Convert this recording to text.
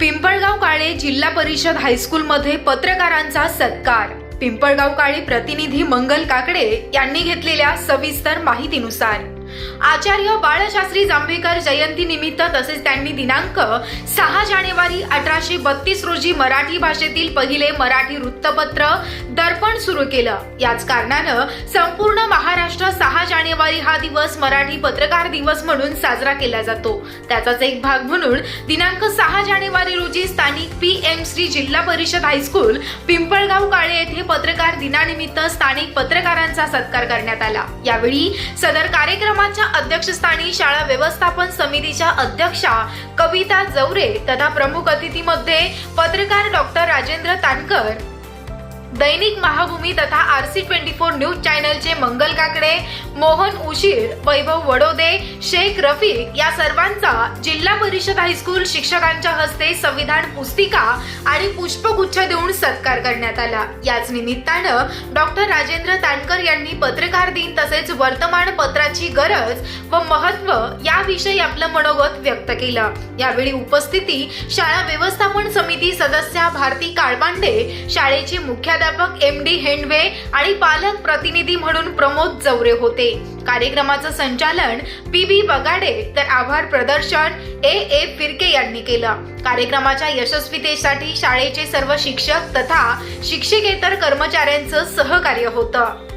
पिंपळगाव काळे जिल्हा परिषद हायस्कूलमध्ये पत्रकारांचा सत्कार. पिंपळगाव काळे प्रतिनिधी मंगल काकडे यांनी घेतलेल्या सविस्तर माहितीनुसार. आचार्य बाळशास्त्री जांभेकर जयंती निमित्त तसेच त्यांनी दिनांक सहा जानेवारी अठराशे बत्तीस रोजी मराठी भाषेतील पहिले मराठी वृत्तपत्र दर्पण सुरू केलं. याच कारणानं संपूर्ण महाराष्ट्र सहा जानेवारी हा दिवस मराठी पत्रकार दिवस म्हणून साजरा केला जातो. त्याचाच एक भाग म्हणून दिनांक सहा जानेवारी स्थानिक पी एम श्री जिल्हा परिषद हायस्कूल पिंपळगाव काळे येथे पत्रकार दिनानिमित्त स्थानिक पत्रकारांचा सत्कार करण्यात आला. यावेळी सदर कार्यक्रमाच्या अध्यक्षस्थानी शाळा व्यवस्थापन समितीच्या अध्यक्षा कविता जवरे तथा प्रमुख अतिथीमध्ये पत्रकार डॉक्टर राजेंद्र तानकर दैनिक महाभूमी तथा आरसी ट्वेंटी फोर न्यूज चॅनलचे मंगल काकडे मोहन उशीर वैभव वडोदे शेख रफीक या सर्वांचा जिल्हा परिषद हायस्कूल शिक्षकांच्या हस्ते संविधान पुस्तिका आणि पुष्पगुच्छ देऊन सत्कार करण्यात आला. याच निमित्तानं डॉक्टर राजेंद्र तानकर यांनी पत्रकार दिन तसेच वर्तमानपत्राची गरज व महत्त्व याविषयी आपलं मनोगत व्यक्त केलं. यावेळी उपस्थिती शाळा व्यवस्थापन समिती सदस्या भारती काळबांडे शाळेचे मुख्याध्यापक एम डी हेंडवे आणि पालक प्रतिनिधी म्हणून प्रमोद जवरे होते. कार्यक्रमाचं संचालन पी बी बगाडे तर आभार प्रदर्शन ए. ए. फिरके यांनी केलं. कार्यक्रमाच्या यशस्वीतेसाठी शाळेचे सर्व शिक्षक तथा शिक्षकेतर कर्मचाऱ्यांचं सहकार्य होतं.